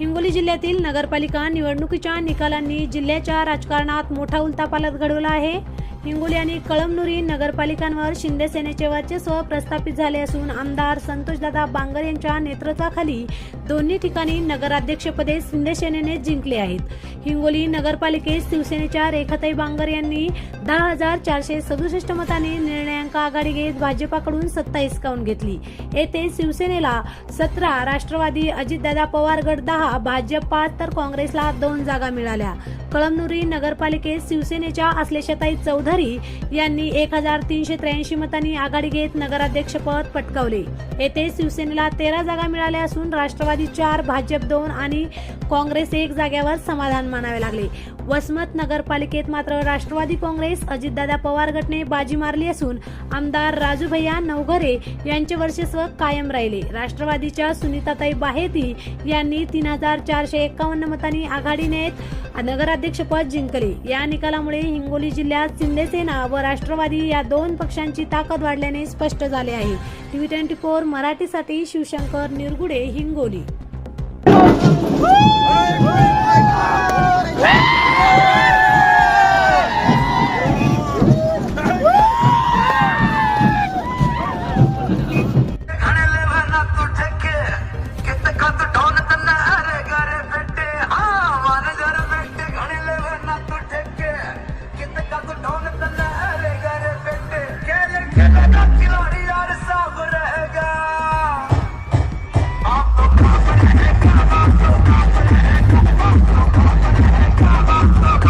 हिंगोली जिल्ह्यातील नगरपालिका निवडणुकीच्या निकालांनी जिल्ह्याच्या राजकारणात मोठा उलथापालथ घडवला आहे. हिंगोली आणि कळमनुरी नगरपालिकांवर शिंदे सेनेचे वर्चस्व प्रस्थापित झाले असून आमदार संतोषदादा बांगर यांच्या नेतृत्वाखाली दोन्ही ठिकाणी नगराध्यक्षपदे शिंदे सेनेने जिंकले आहेत. हिंगोली नगरपालिकेत शिवसेनेच्या रेखाताई बांगर यांनी दहा हजार चारशे सदुसष्ट मताने निर्णयांक आघाडी घेत भाजपाकडून सत्ता हिसकावून घेतली. येथे शिवसेनेला सतरा राष्ट्रवादी अजितदादा पवार गट दहा भाजप पाच तर काँग्रेसला दोन जागा मिळाल्या. कळमनुरी नगरपालिकेत शिवसेनेच्या आश्लेषताई चौधरी यांनी एक हजार तीनशे त्र्याऐंशी मतांनी आघाडी घेत नगराध्यक्षपद पटकावले. येथे शिवसेनेला तेरा जागा मिळाल्या असून राष्ट्रवादी चार भाजप दोन आणि काँग्रेस एक जागेवर समाधान मानावे लागले. वसमत नगरपालिकेत मात्र राष्ट्रवादी काँग्रेस अजितदादा पवार गटने बाजी मारली असून आमदार राजूभैया नवघरे यांचे वर्चस्व कायम राहिले. राष्ट्रवादीच्या सुनीताताई बाहेती यांनी तीन हजार चारशे एकावन्न मतांनी आघाडी नेत नगराध्यक्षपद जिंकले. या निकालामुळे हिंगोली जिल्ह्यात शिंदेसेना व राष्ट्रवादी या दोन पक्षांची ताकद वाढल्याने स्पष्ट झाले आहे. टीव्ही ट्वेंटी फोर मराठीसाठी शिवशंकर निरगुडे हिंगोली.